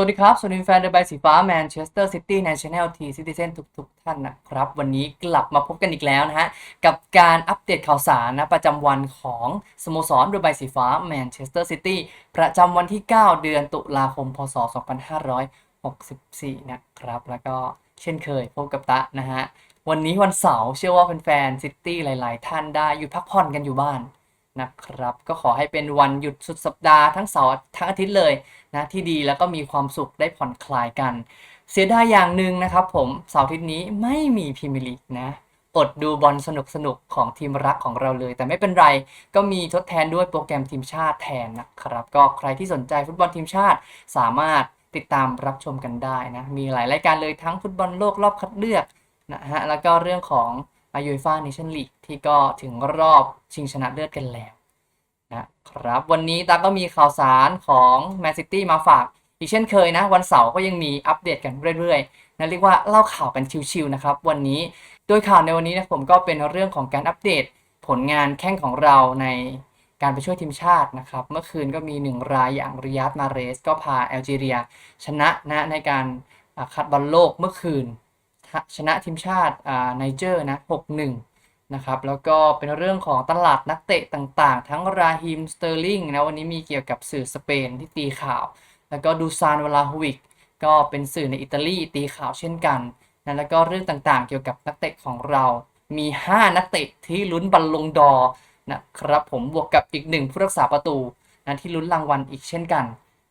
วัสดีครับ สวัสดีแฟนเดอะใบสีฟ้าแมนเชสเตอร์ซิตี้ในช anel ทีซิติเซนทุกๆ ท่านนะครับ วันนี้กลับมาพบกันอีกแล้วนะฮะ กับการอัปเดตข่าวสารนะ ประจำวันของสโมสรเดอะใบสีฟ้าแมนเชสเตอร์ซิตี้ประจำวันที่ 9 เดือนตุลาคม พศ 2564 นะครับ แล้วก็เช่นเคยพบกับตะนะฮะ วันนี้วันเสาร์เชื่อว่าแฟนๆซิตี้หลาย ๆ ท่านได้หยุดพักผ่อนกันอยู่บ้าน นะครับ ก็ขอให้เป็นวันหยุดสุดสัปดาห์ทั้งเสาร์ทั้งอาทิตย์เลยนะที่ดีแล้วก็มีความสุขได้ผ่อนคลายกัน เสียดายอย่างหนึ่งนะครับ ผมเสาร์อาทิตย์นี้ไม่มีพรีเมียร์ลีกนะอดดูบอลสนุกสนุกๆของทีมรักของเราเลย แต่ไม่เป็นไรก็มีทดแทนด้วยโปรแกรมทีมชาติแทนนะครับ ก็ใครที่สนใจฟุตบอลทีมชาติสามารถติดตามรับชมกันได้นะ มีหลายรายการเลยทั้งฟุตบอลโลกรอบคัดเลือกนะฮะแล้วก็เรื่องของ อายุฟ่าเนชั่นลีกที่ก็ถึงรอบชิงชนะเลิศกันแล้วนะครับวันนี้ตาก็มีข่าวสารของแมนซิตี้มาฝาก อีกเช่นเคยนะ วันเสาร์ก็ยังมีอัปเดตกันเรื่อยๆนะเรียกว่าเล่าข่าวกันชิวๆนะครับ วันนี้โดยข่าวในวันนี้นะผมก็เป็นเรื่องของการอัปเดตผลงานแข่งของเราในการไปช่วยทีมชาตินะครับ เมื่อคืนก็มีหนึ่งรายอย่างริยาดมาเรส ก็พาแอลจีเรียชนะนะในการคัดบอลโลกเมื่อคืน ชนะทีมชาติไนเจอร์นะ6-1นะครับแล้วก็เป็นเรื่องของตลาดนักเตะต่างๆ ทั้งราฮิมสเตอร์ลิงนะวันนี้มีเกี่ยวกับสื่อสเปนที่ตีข่าว แล้วก็ดูซานวลาฮวิกก็เป็นสื่อในอิตาลีตีข่าวเช่นกันนะแล้วก็เรื่องต่างๆ เกี่ยวกับนักเตะของเรามี 5 นักเตะที่ลุ้นบัลลงดอนะครับผมบวกกับอีกหนึ่งผู้รักษาประตูนะที่ลุ้นรางวัลอีกเช่นกัน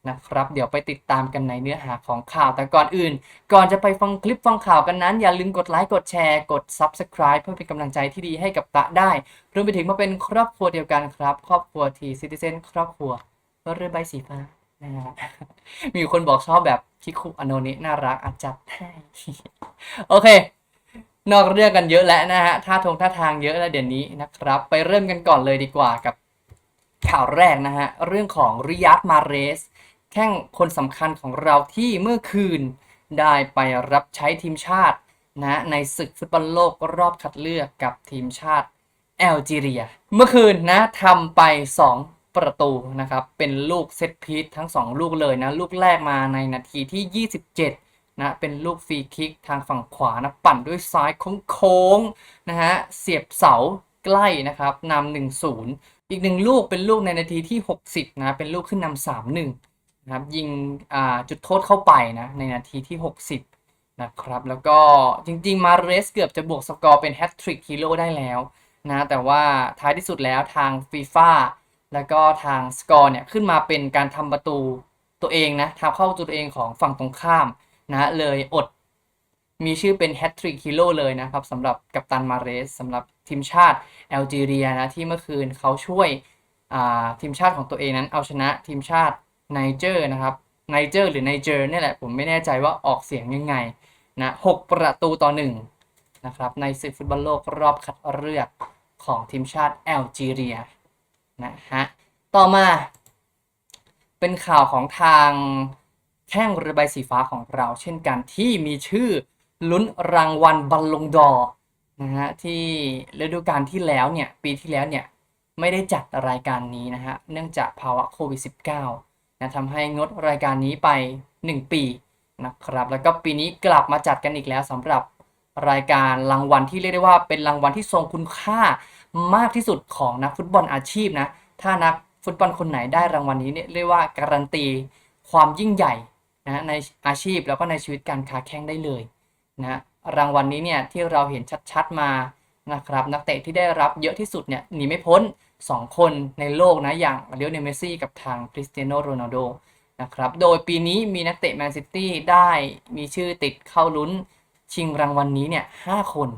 นะครับ เดี๋ยวไปติดตามกันในเนื้อหาของข่าว แต่ก่อนอื่น ก่อนจะไปฟังคลิปฟังข่าวกันนั้น อย่าลืมกดไลค์กดแชร์กด Subscribe เพื่อเป็นกำลังใจที่ดีให้กับตะได้รวมไปถึงมาเป็นครอบครัวเดียวกันครับ ครอบครัวทีซิติเซนครอบครัวเรือใบสีฟ้านะฮะมีคนบอกชอบแบบคิคุอโนนิน่ารักอาจัดโอเคนอกเรื่องกันเยอะแล้วนะฮะท่าทงท่าทางเยอะแล้วเดี๋ยวนี้นะครับ ไปเริ่มกันก่อนเลยดีกว่ากับข่าวแรกนะฮะ เรื่องของริยาดมาเรส แข้งคนสำคัญของเราที่เมื่อคืนได้ไปรับใช้ทีมชาตินะในศึกฟุตบอลโลกรอบคัดเลือกกับทีมชาติแอลจีเรีย เมื่อคืนนะทำไป 2 ประตูนะครับ เป็นลูกเซตพีททั้ง 2 ลูกเลยนะ ลูกแรกมาในนาทีที่ 27 นะ เป็นลูกฟรีคิกทางฝั่งขวานะปั่นด้วยซ้ายโค้งๆนะฮะเสียบเสาใกล้นะครับนำ1-0 อีกหนึ่งลูกเป็นลูกในนาทีที่ 60 นะ เป็นลูกขึ้นนำ3-1 นะครับยิงจุดโทษเข้าไปนะในนาทีที่ 60 นะครับ แล้วก็จริง ๆ มาเรสเกือบจะบวกสกอร์เป็นแฮตทริกฮีโร่ได้แล้วนะแต่ว่าท้ายที่สุดแล้วทางฟีฟ่าแล้วก็ทางสกอร์เนี่ยขึ้นมาเป็นการทำประตูตัวเองนะทำเข้าประตูตัวเองของฝั่งตรงข้ามนะเลยอดมีชื่อเป็นแฮตทริกฮีโร่เลยนะครับสำหรับกัปตันมาเรสสำหรับทีมชาติแอลจีเรียนะที่เมื่อคืนเขาช่วยทีมชาติของตัวเองนั้นเอาชนะทีมชาติ ไนเจอร์นะครับไนเจอร์หรือไนเจอร์นี่แหละผมไม่แน่ใจว่าออกเสียงยังไงนะหกประตูต่อหนึ่งนะครับในศึกฟุตบอลโลกรอบคัดเลือกของทีมชาติแอลจีเรียนะฮะต่อมา เป็นข่าวของทางแข้งเรือใบสีฟ้าของเรา เช่นกันที่มีชื่อลุ้นรางวัลบัลลงดอนะฮะที่ฤดูกาลที่แล้วเนี่ยปีที่แล้วเนี่ยไม่ได้จัดรายการนี้นะฮะเนื่องจากภาวะโควิด -19 นะทำให้งดรายการนี้ไป 1 ปีนะครับ แล้วก็ปีนี้กลับมาจัดกันอีกแล้วสำหรับรายการรางวัลที่เรียกได้ว่าเป็นรางวัลที่ทรงคุณค่ามากที่สุดของนักฟุตบอลอาชีพนะ ถ้านักฟุตบอลคนไหนได้รางวัลนี้เนี่ยเรียกว่าการันตีความยิ่งใหญ่นะในอาชีพแล้วก็ในชีวิตการค้าแข่งได้เลยนะรางวัลนี้เนี่ยที่เราเห็นชัดๆมานะครับนักเตะที่ได้รับเยอะที่สุดเนี่ยหนีไม่พ้น 2 คนในโลกนะอย่างเลียวเนเมซี่กับทางคริสเตียโนโรนัลโดนะครับโดยปีนี้มีนักเตะแมนซิตี้ได้มีชื่อติดเข้าลุ้นชิงรางวัลนนี้เนี่ยห้าคน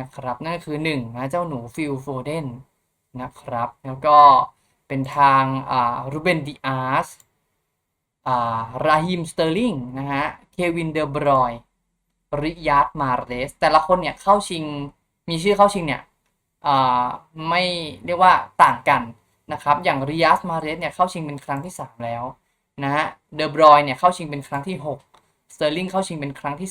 นะครับ นั่นก็คือ1นะเจ้าหนูฟิลโฟเดนนะครับ แล้วก็เป็นทางอ่ารูเบนดิอาสอ่าราฮิมสเตอร์ลิงนะฮะเควินเดอร์บรอยริยาร์ดมาเรสแต่ละคนเนี่ยเข้าชิงมีชื่อเข้าชิงเนี่ย ไม่เรียกว่าต่างกันนะครับ อย่างริยาสมาเรสเนี่ยเข้าชิงเป็นครั้งที่ 3 แล้วนะฮะ เดอบรอยเนี่ยเข้าชิงเป็นครั้งที่ 6 สเตอร์ลิงเข้าชิงเป็นครั้งที่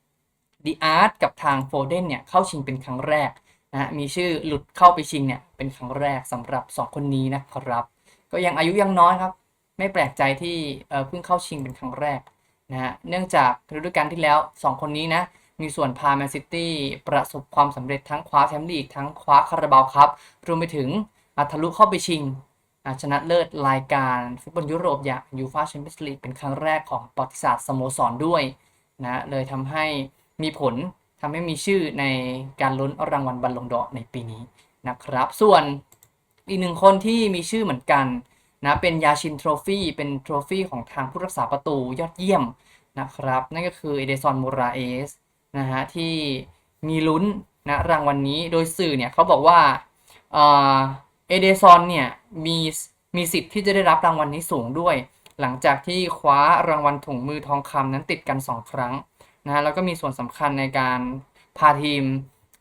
2ดีอาร์ตกับทางโฟเดนเนี่ยเข้าชิงเป็นครั้งแรกนะฮะ มีชื่อหลุดเข้าไปชิงเนี่ยเป็นครั้งแรกสำหรับ 2 คนนี้นะครับ ก็ยังอายุยังน้อยครับ ไม่แปลกใจที่เพิ่งเข้าชิงเป็นครั้งแรกนะฮะ เนื่องจากฤดูกาลที่แล้ว 2 คนนี้นะ มีส่วนพาแมนซิตี้ประสบความสำเร็จทั้งคว้าแชมป์ลีกทั้งคว้าคาราบาวครับ รวมไปถึงอะทะลุเข้าไปชิงชนะเลิศรายการฟุตบอลยุโรปอย่างยูฟาแชมเปี้ยนส์ลีกเป็นครั้งแรกของประวัติศาสตร์สโมสรด้วยนะเลยทำให้มีผลทำให้มีชื่อในการลุ้นรางวัลบัลลงดอร์ในปีนี้นะครับ ส่วนอีกหนึ่งคนที่มีชื่อเหมือนกันนะเป็นยาชินโทรฟี่เป็นโทรฟี่ของทางผู้รักษาประตูยอดเยี่ยมนะครับ นั่นก็คือเอเดซอนมูราเอส นะฮะที่มีลุ้นนะรางวัลนนี้โดยสื่อเนี่ยเขาบอกว่าเอเดซอนเนี่ยมีมีสิทธิ์ที่จะได้รับรางวัลนนี้สูงด้วย หลังจากที่คว้ารางวัลถุงมือทองคำนั้นติดกัน 2 ครั้งนะฮะแล้วก็มีส่วนสำคัญในการพาทีม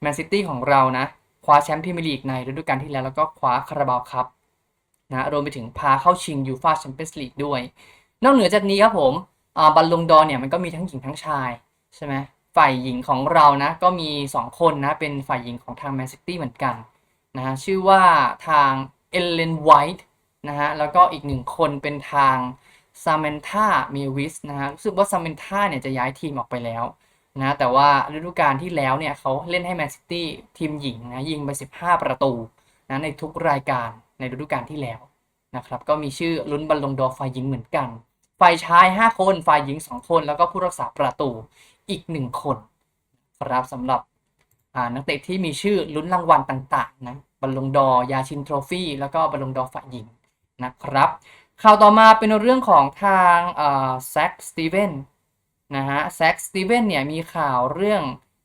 แมนซิตี้ของเรานะคว้าแชมป์พรีเมียร์ลีกในฤดูกาลที่แล้วแล้วก็คว้าคาราบาวครับนะรวมไปถึงพาเข้าชิงยูฟาแชมเปี้ยนส์ลีกด้วย นอกเหนือจากนี้ครับผมบัลลงดอร์เนี่ยมันก็มีทั้งหญิงทั้งชายใช่ไหม ฝ่ายหญิงของเรานะก็มี 2 คนนะ เป็นฝ่ายหญิงของทางแมนซิตี้เหมือนกันนะฮะชื่อว่าทางเอลเลนไวท์นะฮะแล้วก็อีกหนึ่งคนเป็นทางซามนธาเมวิสนะฮะรู้สึกว่าซามนธาเนี่ยจะย้ายทีมออกไปแล้วนะแต่ว่าฤดูกาลที่แล้วเนี่ยเขาเล่นให้แมนซิตี้ทีมหญิงนะยิงไป 15 ประตูนะในทุกรายการในฤดูกาลที่แล้วนะครับก็มีชื่อลุ้นบัลลงดอฝ่ายหญิงเหมือนกัน ฝ่ายชาย 5 คนฝ่ายหญิง 2 คน แล้วก็ผู้รักษาประตู อีก1คนครับสำหรับนักเตะที่มีชื่อลุ้นรางวัลต่างๆนะบัลลงดอร์ยาชินโทรฟี่แล้วก็บัลลงดอร์ฝ่ายหญิงนะครับข่าวต่อมาเป็นเรื่องของทางแซ็กสตีเวนนะฮะแซ็กสตีเวนเนี่ยมีข่าวเรื่อง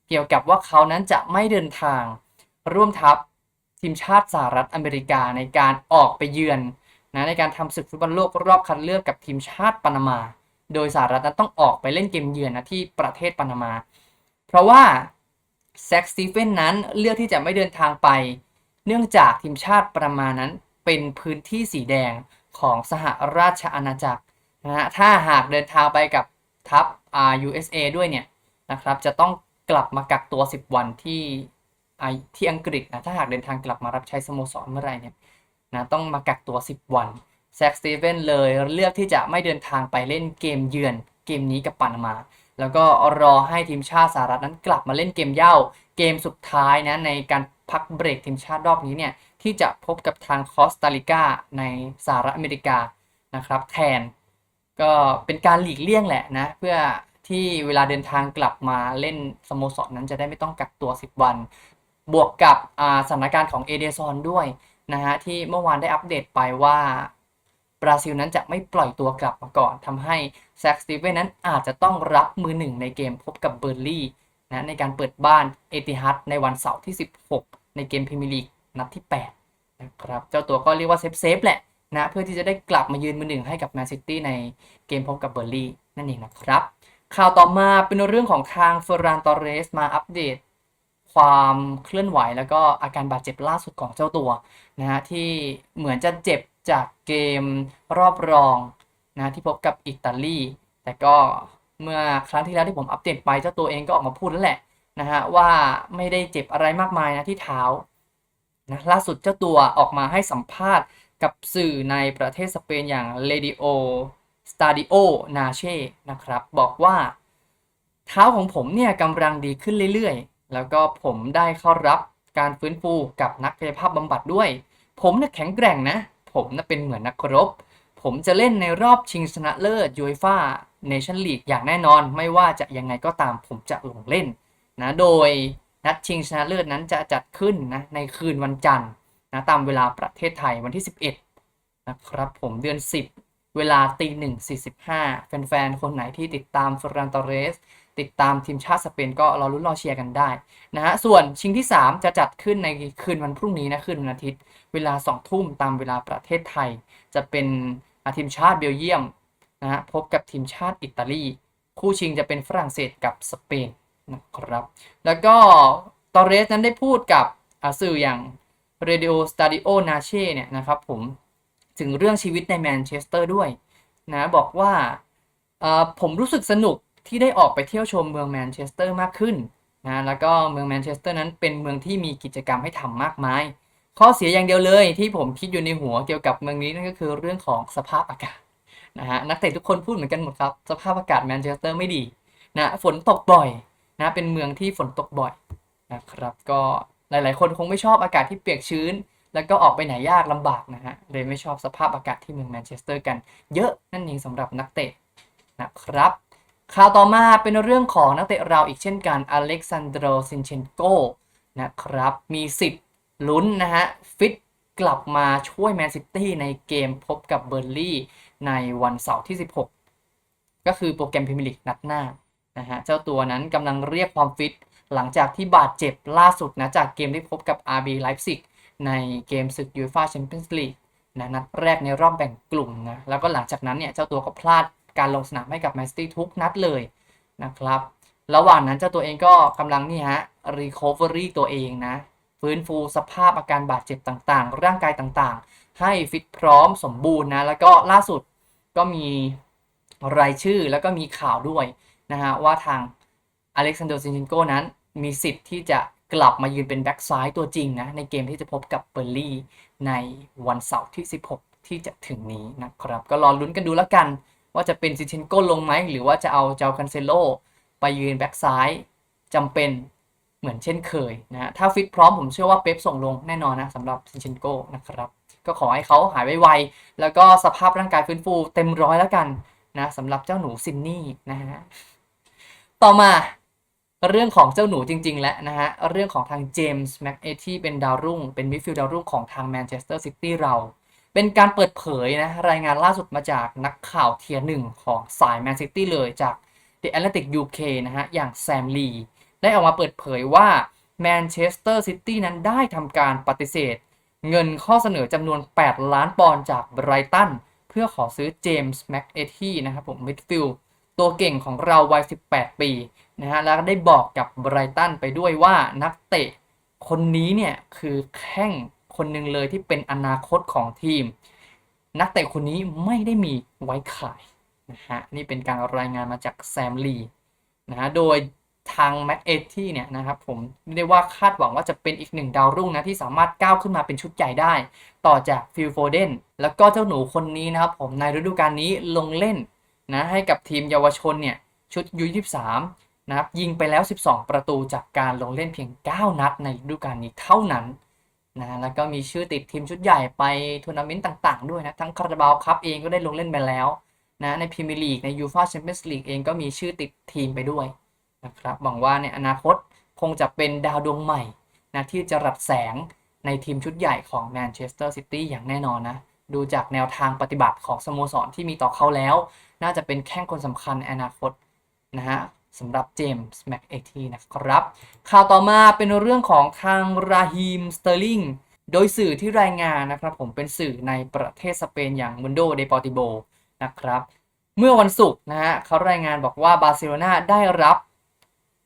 เกี่ยวกับว่าเขานั้นจะไม่เดินทางร่วมทัพทีมชาติสหรัฐอเมริกาในการออกไปเยือนนะในการทำศึกฟุตบอลโลกรอบคัดเลือกกับทีมชาติปานามา โดยสหรัฐนั้นต้องออกไปเล่นเกมเยือนนะที่ประเทศปานามา เพราะว่าแซ็กสตีเฟนนั้นเลือกที่จะไม่เดินทางไป เนื่องจากทีมชาติปานามานั้นเป็นพื้นที่สีแดงของสหราชอาณาจักรนะฮะถ้าหากเดินทางไปกับทัพ USA ด้วยเนี่ยนะครับจะต้องกลับมากักตัว 10 วันที่อ่าที่อังกฤษนะถ้าหากเดินทางกลับมารับใช้สโมสรเมื่อไรเนี่ยนะต้องมากักตัว 10 วัน แซ็กสตีเวนเลยเลือกที่จะไม่เดินทางไปเล่นเกมเยือนเกมนี้กับปานามา แล้วก็รอให้ทีมชาติสหรัฐนั้นกลับมาเล่นเกมเย่าเกมสุดท้ายนะในการพักเบรกทีมชาติรอบนี้เนี่ยที่จะพบกับทางคอสตาริกาในสหรัฐอเมริกานะครับแทน ก็เป็นการหลีกเลี่ยงแหละนะเพื่อที่เวลาเดินทางกลับมาเล่นสโมสรนั้นจะได้ไม่ต้องกักตัว 10 วัน บวกกับอ่าสถานการณ์ของเอเดซอนด้วยนะฮะที่เมื่อวานได้อัปเดตไปว่า บราซิลนั้นจะไม่ปล่อยตัวกลับมาก่อนทำให้แซ็กสตีเวนนั้นอาจจะต้องรับมือหนึ่งในเกมพบกับเบอร์ลี่นะในการเปิดบ้านเอติฮัดในวันเสาร์ที่ 16 ในเกมพรีเมียร์ลีกนัดที่8นะครับเจ้าตัวก็เรียกว่าเซฟเซฟแหละนะเพื่อที่จะได้กลับมายืนมือหนึ่งให้กับแมนซิตี้ในเกมพบกับเบอร์ลี่นั่นเองนะครับ ข่าวต่อมาเป็นเรื่องของทางเฟอร์รานตอเรสมาอัปเดต ความเคลื่อนไหวแล้วก็อาการบาดเจ็บล่าสุดของเจ้าตัวนะฮะที่เหมือนจะเจ็บ จากเกมรอบรองนะที่พบกับอิตาลี แต่ก็เมื่อครั้งที่แล้วที่ผมอัปเดตไปเจ้าตัวเองก็ออกมาพูดแล้วแหละนะฮะว่าไม่ได้เจ็บอะไรมากมายนะที่เท้านะล่าสุดเจ้าตัวออกมาให้สัมภาษณ์กับสื่อในประเทศสเปนอย่าง Radio Stadio Nace นะครับบอกว่า เท้าของผมเนี่ยกำลังดีขึ้นเรื่อยๆ แล้วก็ผมได้เข้ารับการฟื้นฟูกับนักกายภาพบำบัดด้วย ผมน่ะแข็งแกร่งนะ ผมน่ะเป็นเหมือนนักรบ ผมจะเล่นในรอบชิงชนะเลิศยูฟ่าเนชั่นลีกอย่างแน่นอน ไม่ว่าจะยังไงก็ตามผมจะลงเล่นนะโดยนัดชิงชนะเลิศนั้นจะจัดขึ้นนะในคืนวันจันทร์นะตามเวลาประเทศไทยวันที่ 11 นะครับผมเดือน 10 เวลาตีหนึ่งสี่สิบห้าแฟนๆ คนไหนที่ติดตามฟรานตอเรส ติดตามทีมชาติสเปนก็รอรุ้นรอเชียร์กันได้นะฮะส่วนชิงที่ 3 จะจัดขึ้นในคืนวันพรุ่งนี้นะคืนวันอาทิตย์ เวลา 2 ทุ่มตามเวลาประเทศไทย จะเป็นทีมชาติเบลเยียมนะฮะพบกับทีมชาติอิตาลี คู่ชิงจะเป็นฝรั่งเศสกับสเปนนะครับแล้วก็ตอเรสนั้นได้พูดกับสื่ออย่าง Radio Stadio Nace เนี่ยนะครับผมถึงเรื่องชีวิตในแมนเชสเตอร์ด้วยนะบอกว่าผมรู้สึกสนุก ที่ได้ออกไปเที่ยวชมเมืองแมนเชสเตอร์มากขึ้นนะแล้วก็เมืองแมนเชสเตอร์นั้นเป็นเมืองที่มีกิจกรรมให้ทำมากมาย ข้อเสียอย่างเดียวเลยที่ผมคิดอยู่ในหัวเกี่ยวกับเมืองนี้นั่นก็คือเรื่องของสภาพอากาศนะฮะนักเตะทุกคนพูดเหมือนกันหมดครับสภาพอากาศแมนเชสเตอร์ไม่ดีนะฝนตกบ่อยนะเป็นเมืองที่ฝนตกบ่อยนะครับก็หลาย ๆ คนคงไม่ชอบอากาศที่เปียกชื้น แล้วก็ออกไปไหนยากลำบากนะฮะเลยไม่ชอบสภาพอากาศที่เมืองแมนเชสเตอร์กัน เยอะนั่นเองสำหรับนักเตะนะครับ ข่าวต่อมาเป็นเรื่องของนักเตะเราอีกเช่นกันอเล็กซานโดรซินเชนโกนะครับ มีสิทธิ์ลุ้นนะฮะ ฟิตกลับมาช่วยแมนซิตี้ในเกมพบกับเบอร์ลี่ในวันเสาร์ที่ 16 ก็คือโปรแกรมพรีเมียร์ลีกนัดหน้านะฮะ เจ้าตัวนั้นกำลังเรียกความฟิต หลังจากที่บาดเจ็บล่าสุดนะ จากเกมที่พบกับ RB Leipzig ในเกมศึกยูฟ่าแชมเปี้ยนส์ลีกนะนัดแรกในรอบแบ่งกลุ่มนะแล้วก็หลังจากนั้นเนี่ยเจ้าตัวก็พลาด การลงสนามให้กับแมนซิตี้ทุกนัดเลยนะครับ ระหว่างนั้นเจ้าตัวเองก็กำลังนี่ฮะ recovery ตัวเองนะฟื้นฟูสภาพอาการบาดเจ็บต่างๆ ร่างกายต่างๆ ให้ฟิตพร้อมสมบูรณ์นะแล้วก็ล่าสุดก็มีรายชื่อแล้วก็มีข่าวด้วยนะฮะว่าทางอเล็กซานโดซินชินโกนั้นมีสิทธิ์ที่จะกลับมายืนเป็นแบ็กซ้ายตัวจริงนะในเกมที่จะพบกับเบอร์ลี่ในวันเสาร์ที่ 16 ที่จะถึงนี้นะครับ ก็รอลุ้นกันดูแล้วกัน ว่าจะเป็นซินชินโกลงไหมหรือว่าจะเอาเจ้าคันเซโลไปยืนแบ็กซ้ายจำเป็นเหมือนเช่นเคยนะถ้าฟิตพร้อมผมเชื่อว่าเป๊ปส่งลงแน่นอนนะสำหรับซินชินโกนะครับ ก็ขอให้เขาหายไวๆแล้วก็สภาพร่างกายฟื้นฟูเต็มร้อยแล้วกันนะสำหรับเจ้าหนูซินนี่นะฮะต่อมาเรื่องของเจ้าหนูจริง ๆ แล้วนะฮะ เรื่องของทางเจมส์แม็กเอที่เป็นดาวรุ่ง เป็นมิดฟิลด์ดาวรุ่งของทางแมนเชสเตอร์ซิตี้เรา เป็นการเปิดเผยนะรายงานล่าสุดมาจากนักข่าวเทียร์หนึ่งของสายแมนซิตี้เลยจาก The Atlantic UK นะฮะ อย่างแซมลีได้ออกมาเปิดเผยว่าแมนเชสเตอร์ซิตี้นั้นได้ทำการปฏิเสธ เงินข้อเสนอจำนวน 8 ล้านปอนด์จากไบรตันเพื่อขอซื้อเจมส์แม็กเอที่นะครับผมมิดฟิลด์ตัวเก่งของเราวัย 18 ปีนะฮะแล้วก็ได้บอกกับไบรตันไปด้วยว่านักเตะคนนี้เนี่ยคือแข้ง คนหนึ่งเลยที่เป็นอนาคตของทีม นักเตะคนนี้ไม่ได้มีไว้ขายนะฮะนี่เป็นการรายงานมาจากแซมลีนะฮะโดยทางแม็กเอที่เนี่ยนะครับผมเรียกว่าคาดหวังว่าจะเป็นอีกหนึ่งดาวรุ่งนะที่สามารถก้าวขึ้นมาเป็นชุดใหญ่ได้ ต่อจากฟิลโฟเดนแล้วก็เจ้าหนูคนนี้นะครับผมในฤดูกาลนี้ลงเล่นนะให้กับทีมเยาวชนเนี่ยชุดยู23นะครับยิงไปแล้ว 12 ประตูจากการลงเล่นเพียง 9 นัดในฤดูกาลนี้เท่านั้น นะแล้วก็มีชื่อติดทีมชุดใหญ่ไปทัวร์นาเมนต์ต่างๆ ด้วยนะ ทั้งคาราบาวคัพเองก็ได้ลงเล่นไปแล้วนะในพรีเมียร์ลีกในยูฟ่าแชมเปี้ยนส์ลีกเองก็มีชื่อติดทีมไปด้วยนะครับหวังว่าในอนาคตคงจะเป็นดาวดวงใหม่นะที่จะรับแสงในทีมชุดใหญ่ของแมนเชสเตอร์ซิตี้อย่างแน่นอนนะ ดูจากแนวทางปฏิบัติของสโมสรที่มีต่อเขาแล้ว น่าจะเป็นแข้งคนสำคัญในอนาคตนะฮะ สำหรับเจมส์แม็กเอทีนะครับ ข่าวต่อมาเป็นเรื่องของทางราฮีมสเตอร์ลิงโดยสื่อที่รายงานนะครับผมเป็นสื่อในประเทศสเปนอย่างมุนโดเดปอติโบนะครับ เมื่อวันศุกร์นะฮะเขารายงานบอกว่าบาร์เซโลนาได้รับ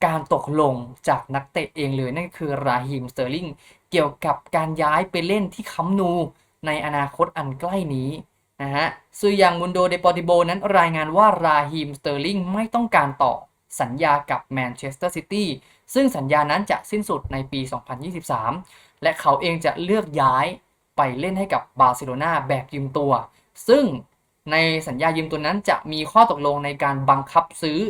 การตกลงจากนักเตะเองเลยนั่นคือราฮีมสเตอร์ลิงเกี่ยวกับการย้ายไปเล่นที่คัมนูในอนาคตอันใกล้นี้นะฮะสื่ออย่างมุนโดเดปอติโบนั้นรายงานว่าราฮีมสเตอร์ลิงไม่ต้องการต่อ สัญญากับแมนเชสเตอร์ซิตี้ซึ่งสัญญานั้นจะสิ้นสุดในปี 2023 และเขาเองจะเลือกย้ายไปเล่นให้กับบาร์เซโลนาแบบยืมตัว ซึ่งในสัญญายืมตัวนั้นจะมีข้อตกลงในการบังคับซื้อ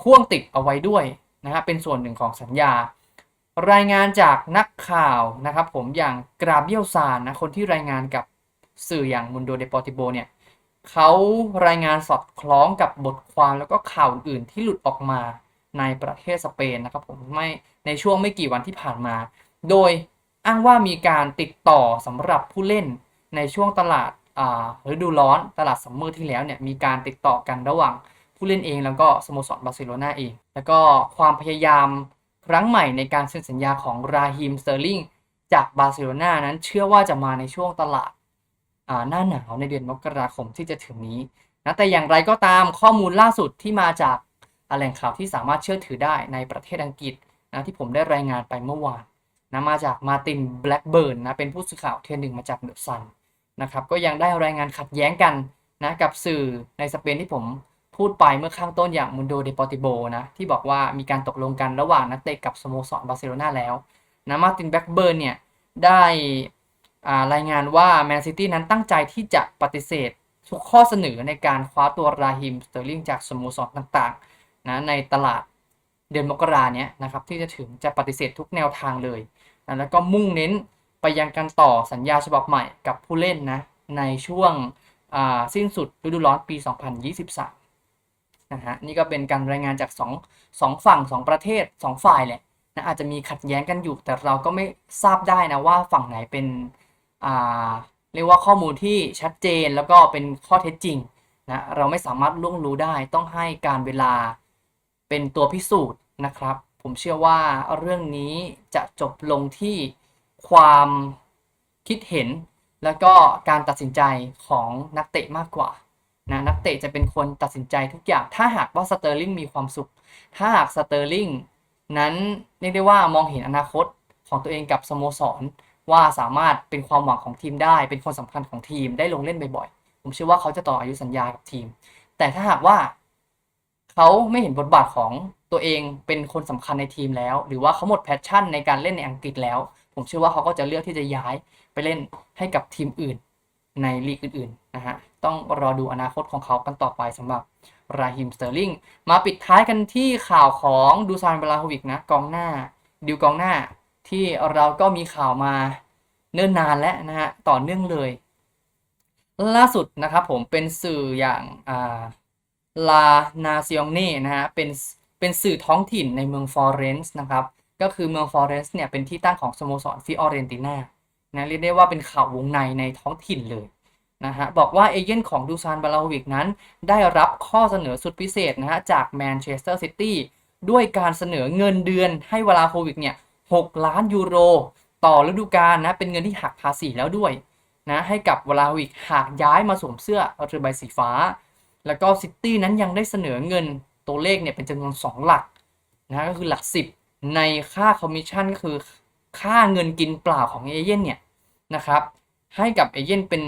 พ่วงติดเอาไว้ด้วยนะฮะเป็นส่วนหนึ่งของสัญญา รายงานจากนักข่าวนะครับผมอย่างกราเบียลซานนะคนที่รายงานกับสื่ออย่างมุนโดเดปอติโบเนี่ย เขารายงานสอดคล้องกับบทความแล้วก็ข่าวอื่นที่หลุดออกมาในประเทศสเปนนะครับผมไม่ในช่วงไม่กี่วันที่ผ่านมา โดยอ้างว่ามีการติดต่อสำหรับผู้เล่นในช่วงตลาดฤดูร้อนตลาดซัมเมอร์ที่แล้วเนี่ยมีการติดต่อกันระหว่างผู้เล่นเองแล้วก็สโมสรบาร์เซโลนาเอง แล้วก็ความพยายามครั้งใหม่ในการเซ็นสัญญาของราฮิมสเตอร์ลิงจากบาร์เซโลนานั้นเชื่อว่าจะมาในช่วงตลาด หน้าหนาวในเดือนมกราคมที่จะถึงนี้นะแต่อย่างไรก็ตามข้อมูลล่าสุดที่มาจากแหล่งข่าวที่สามารถเชื่อถือได้ในประเทศอังกฤษนะที่ผมได้รายงานไปเมื่อวานนะมาจากมาตินแบล็กเบิร์นนะเป็นผู้สื่อข่าวเทียนหนึ่งมาจากเดอะซันนะครับก็ยังได้รายงานขัดแย้งกันนะกับสื่อในสเปนที่ผมพูดไปเมื่อข้างต้นอย่างมุนโดเดปอติโบนะที่บอกว่ามีการตกลงกันระหว่างนักเตะกับสโมสรบาร์เซโลนาแล้วนะมาตินแบล็กเบิร์นเนี่ยได้ รายงานว่าแมนซิตี้นั้นตั้งใจที่จะปฏิเสธ ทุกข้อเสนอในการคว้าตัวราฮิมสเตอร์ลิงจากสโมสรต่างๆนะในตลาดเดือนมกราเนี้ยนะครับที่จะถึงจะปฏิเสธทุกแนวทางเลยนะแล้วก็มุ่งเน้นไปยังการต่อสัญญาฉบับใหม่กับผู้เล่นนะในช่วงสิ้นสุดฤดูร้อนปี 2023นะฮะนี่ก็เป็นการรายงานจากสองสองฝั่งสองประเทศสองฝ่ายแหละนะอาจจะมีขัดแย้งกันอยู่แต่เราก็ไม่ทราบได้นะว่าฝั่งไหนเป็น เรียกว่าข้อมูลที่ชัดเจนแล้วก็เป็นข้อเท็จจริงนะเราไม่สามารถล่วงรู้ได้ต้องให้การเวลาเป็นตัวพิสูจน์นะครับ ผมเชื่อว่าเรื่องนี้จะจบลงที่ความคิดเห็น แล้วก็การตัดสินใจของนักเตะมากกว่านะนักเตะจะเป็นคนตัดสินใจทุกอย่าง ถ้าหากว่าสเตอร์ลิงมีความสุข ถ้าหากสเตอร์ลิงนั้นเรียกได้ว่ามองเห็นอนาคตของตัวเองกับสโมสร ว่าสามารถเป็นความหวังของทีมได้ เป็นคนสำคัญของทีมได้ลงเล่นบ่อยๆ ผมเชื่อว่าเขาจะต่ออายุสัญญากับทีม แต่ถ้าหากว่า เขาไม่เห็นบทบาทของตัวเองเป็นคนสำคัญในทีมแล้ว หรือว่าเขาหมดแพชชั่นในการเล่นในอังกฤษแล้ว ผมเชื่อว่าเขาก็จะเลือกที่จะย้ายไปเล่นให้กับทีมอื่นในลีกอื่นๆนะฮะต้องรอดูอนาคตของเขากันต่อไปสำหรับราฮิมสเตอร์ลิงมาปิดท้ายกันที่ข่าวของดูซานเบลาโฮวิกนะกองหน้าดิวกองหน้า ที่เราก็มีข่าวมาเนิ่นนานแล้วนะฮะต่อเนื่องเลย ล่าสุดนะครับผมเป็นสื่ออย่างอ่าลานาซิองเน่นะฮะเป็นเป็นสื่อท้องถิ่นในเมืองฟลอเรนซ์นะครับก็คือเมืองฟลอเรนซ์เนี่ยเป็นที่ตั้งของสโมสรฟิออเรนติน่านะเรียกได้ว่าเป็นข่าววงในในท้องถิ่นเลยนะฮะบอกว่าเอเย่นของดูซานบาลาโฮวิกนั้น ได้รับข้อเสนอสุดพิเศษนะฮะจากแมนเชสเตอร์ซิตี้ด้วยการเสนอเงินเดือนให้วลาโฮวิกเนี่ย 6 ล้านยูโร ต่อฤดูกาลนะ เป็นเงินที่หักภาษีแล้วด้วยนะให้กับวลาวิกหากย้ายมาสวมเสื้อเรือใบสีฟ้า แล้วก็ซิตี้นั้นยังได้เสนอเงินตัวเลขเนี่ยเป็นจำนวน 2 หลักนะก็คือหลัก 10 ในค่าคอมมิชชั่นก็คือค่าเงินกินเปล่าของเอเย่นเนี่ยนะครับให้กับเอเย่นเป็น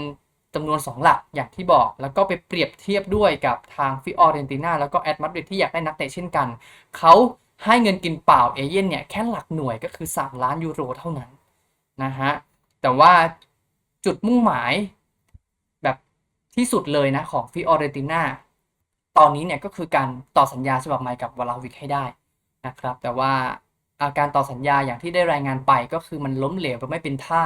จำนวน 2 หลักอย่างที่บอก แล้วก็ไปเปรียบเทียบด้วยกับทางฟิออเรนติน่าแล้วก็แอดมาดริดที่อยากได้นักเตะเช่นกัน เขา ให้เงินกินเปล่าเอเย่นเนี่ยแค่หลักหน่วยก็คือ 3 ล้านยูโรเท่านั้นนะฮะแต่ว่าจุดมุ่งหมายแบบที่สุดเลยนะของฟิออเรติน่าตอนนี้เนี่ยก็คือการต่อสัญญาฉบับใหม่กับวลาวิกให้ได้นะครับ แต่ว่าอาการต่อสัญญาอย่างที่ได้รายงานไปก็คือมันล้มเหลวไปไม่เป็นท่า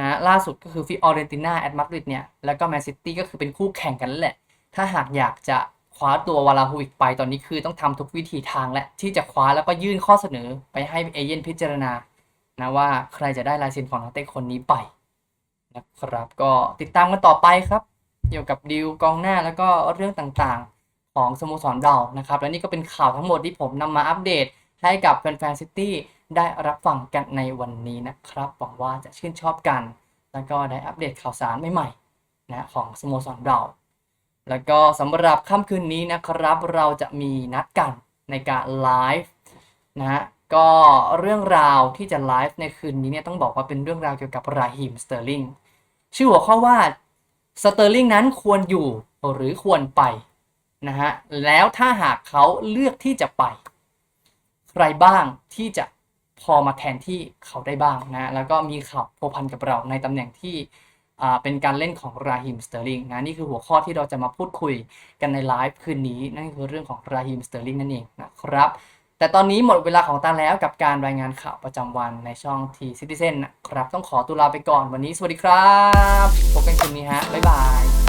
นะล่าสุดก็คือฟิออเรนติน่าแอดมาดริดเนี่ยแล้วก็แมนซิตี้ก็คือเป็นคู่แข่งกันแหละ ถ้าหากอยากจะ คว้าตัววาลาฮูวิกไปตอนนี้คือต้องทำทุกวิธีทางและที่จะคว้าแล้วก็ยื่นข้อเสนอไปให้เอเย่นพิจารณานะว่าใครจะได้ลายเซ็นของนักเตะคนนี้ไปนะครับก็ติดตามกันต่อไปครับ เกี่ยวกับดีลกองหน้าแล้วก็เรื่องต่างๆของสโมสรเรานะครับ และนี่ก็เป็นข่าวทั้งหมดที่ผมนำมาอัปเดตให้กับแฟนๆซิตี้ได้รับฟังกันในวันนี้นะครับหวังว่าจะชื่นชอบกัน แล้วก็ได้อัปเดตข่าวสารใหม่ๆนะของสโมสรเรา แล้วก็สำหรับค่ำคืนนี้นะครับ เราจะมีนัดกันในการไลฟ์นะฮะก็เรื่องราวที่จะไลฟ์ในคืนนี้เนี่ยต้องบอกว่าเป็นเรื่องราวเกี่ยวกับราฮิมสเตอร์ลิงชื่อหัวข้อว่าสเตอร์ลิงนั้นควรอยู่หรือควรไปนะฮะแล้วถ้าหากเขาเลือกที่จะไป ใครบ้างที่จะพอมาแทนที่เขาได้บ้างนะ แล้วก็มีข่าวพพันกับเราในตำแหน่งที่ เป็นการเล่นของราฮิมสเตอร์ลิงนะนี่คือหัวข้อที่เราจะมาพูดคุยกันในไลฟ์คืนนี้นั่นคือเรื่องของราฮิมสเตอร์ลิงนั่นเองนะครับ แต่ตอนนี้หมดเวลาของตาแล้วกับการรายงานข่าวประจำวันในช่องทีซิติเซนนะครับ ต้องขอตัวลาไปก่อนวันนี้สวัสดีครับพบกันคืนนี้ฮะบ๊ายบาย